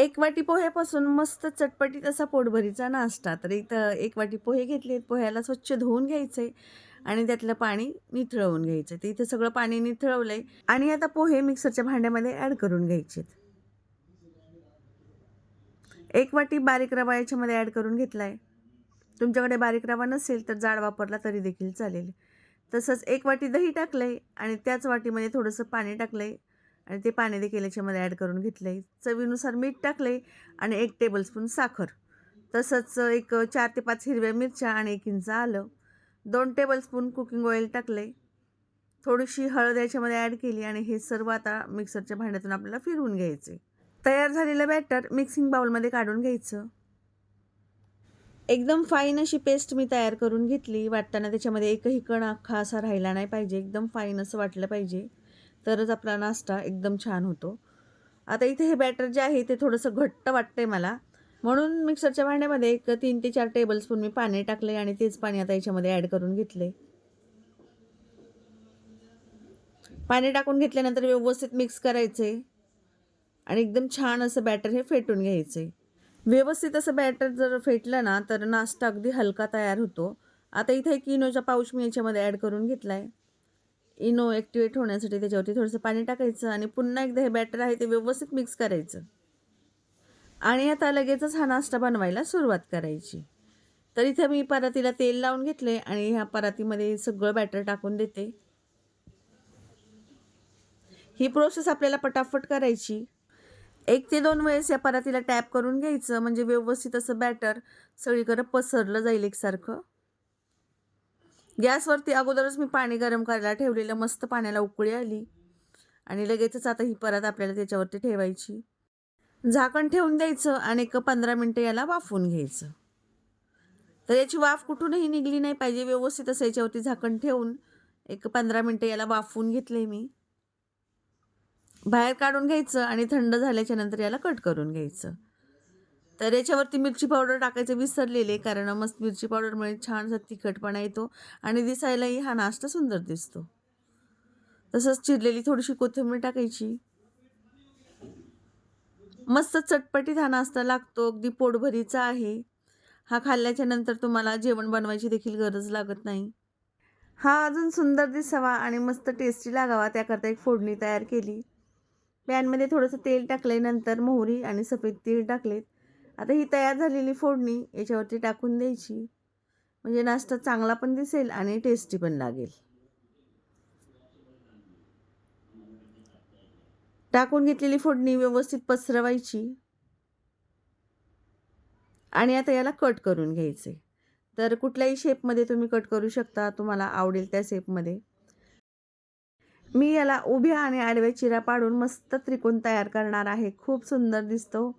एक वाटी पोह्यापासून मस्त चटपटीत असा पोटभरीचा नाश्ता. तर इथं एक वाटी पोहे घेतले पोह्याला स्वच्छ धुवून घ्यायचे आणि त्यातलं पाणी निथळवून घ्यायचं. तर इथं सगळं पाणी निथळवलं आहे आणि आता पोहे मिक्सरच्या भांड्यामध्ये ॲड करून घ्यायचे एक वाटी बारीक रवा याच्यामध्ये ॲड करून घेतला आहे तुमच्याकडे बारीक रवा नसेल तर जाड वापरला तरी देखील चालेल. तसंच एक वाटी दही टाकलं आहे आणि त्याच वाटीमध्ये थोडंसं पाणी टाकलं आहे आणि ते पाणी देखील याच्यामध्ये ॲड करून घेतलं आहे चवीनुसार मीठ टाकलं आहे आणि एक टेबलस्पून साखर. तसंच एक चार ते पाच हिरव्या मिरच्या आणि एक इंच आलं. दोन टेबलस्पून कुकिंग ऑइल टाकले थोडीशी हळद याच्यामध्ये ॲड केली आणि हे सर्व आता मिक्सरच्या भांड्यातून आपल्याला फिरवून घ्यायचे तयार झालेलं बॅटर मिक्सिंग बाउलमध्ये काढून घ्यायचं. एकदम फाईन अशी पेस्ट मी तयार करून घेतली. वाटताना त्याच्यामध्ये एकही कण अख्खा असा राहिला नाही पाहिजे. एकदम फाईन असं वाटलं पाहिजे. तरच आपला नाश्ता एकदम छान होतो. आता इथे हे बॅटर जे आहे ते थोडंसं घट्ट वाटतंय मला. म्हणून मिक्सरच्या भांड्यामध्ये एक तीन ते चार टेबलस्पून मी पाणी टाकले आणि तेच पाणी आता याच्यामध्ये ॲड करून घेतले पाणी टाकून घेतल्यानंतर व्यवस्थित मिक्स करायचे आणि एकदम छान असं बॅटर हे फेटून घ्यायचे व्यवस्थित असं बॅटर जर फेटलं ना तर नाश्ता अगदी हलका तयार होतो. आता इथे किनोचा पाऊच मी याच्यामध्ये ॲड करून घेतला आहे इनो ॲक्टिवेट होण्यासाठी त्याच्यावरती थोडंसं पाणी टाकायचं आणि पुन्हा एकदा हे बॅटर आहे ते व्यवस्थित मिक्स करायचं. आणि आता लगेचच हा नाश्ता बनवायला सुरुवात करायची. तर इथे मी परातीला तेल लावून घेतले आणि ह्या परातीमध्ये सगळं बॅटर टाकून देते. ही प्रोसेस आपल्याला पटापट करायची. एक ते दोन वेळेस या परातीला टॅप करून घ्यायचं म्हणजे व्यवस्थित असं बॅटर सगळीकडं पसरलं जाईल एकसारखं. गॅसवरती अगोदरच मी पाणी गरम करायला ठेवलेलं मस्त पाण्याला उकळी आली. आणि लगेचच आता ही परत आपल्याला त्याच्यावरती ठेवायची. झाकण ठेवून द्यायचं आणि एक पंधरा मिनटं याला वाफवून घ्यायचं. तर याची वाफ कुठूनही निघली नाही पाहिजे व्यवस्थित असं याच्यावरती झाकण ठेवून एक पंधरा मिनटं याला वाफवून घेतले मी. बाहेर काढून घ्यायचं आणि थंड झाल्याच्यानंतर याला कट करून घ्यायचं. तर याच्यावरती मिरची पावडर टाकायचं विसरलेले कारण मस्त मिरची पावडरमुळे छानसा तिखटपणा येतो आणि दिसायलाही हा नाश्ता सुंदर दिसतो. तसंच चिरलेली थोडीशी कोथिंबीर टाकायची. मस्त चटपटीत हा नाश्ता लागतो अगदी पोटभरीचा आहे. हा खाल्ल्याच्या नंतर तुम्हाला जेवण बनवायची देखील गरज लागत नाही. हा अजून सुंदर दिसावा आणि मस्त टेस्टी लागावा त्याकरता एक फोडणी तयार केली. पॅनमध्ये थोडंसं तेल टाकल्यानंतर मोहरी आणि सफेद तीळ टाकलेत. आता ही तयार झालेली फोडणी याच्यावरती टाकून द्यायची. म्हणजे नाश्ता चांगला पण दिसेल आणि टेस्टी पण लागेल. टाकून घेतलेली फोडणी व्यवस्थित पसरवायची. आणि आता याला कट करून घ्यायचे. तर कुठल्याही शेपमध्ये तुम्ही कट करू शकता तुम्हाला आवडेल त्या शेपमध्ये मी याला उभ्या आणि आडव्या चिरा पाडून मस्त त्रिकोण तयार करणार आहे. खूप सुंदर दिसतो.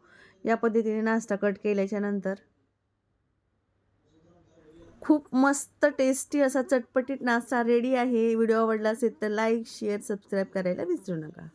या पद्धतीने नाश्ता कट केल्याच्यानंतर खूप मस्त टेस्टी असा चटपटीत नाश्ता रेडी आहे. व्हिडिओ आवडला असेल तर लाईक शेअर सबस्क्राईब करायला विसरू नका.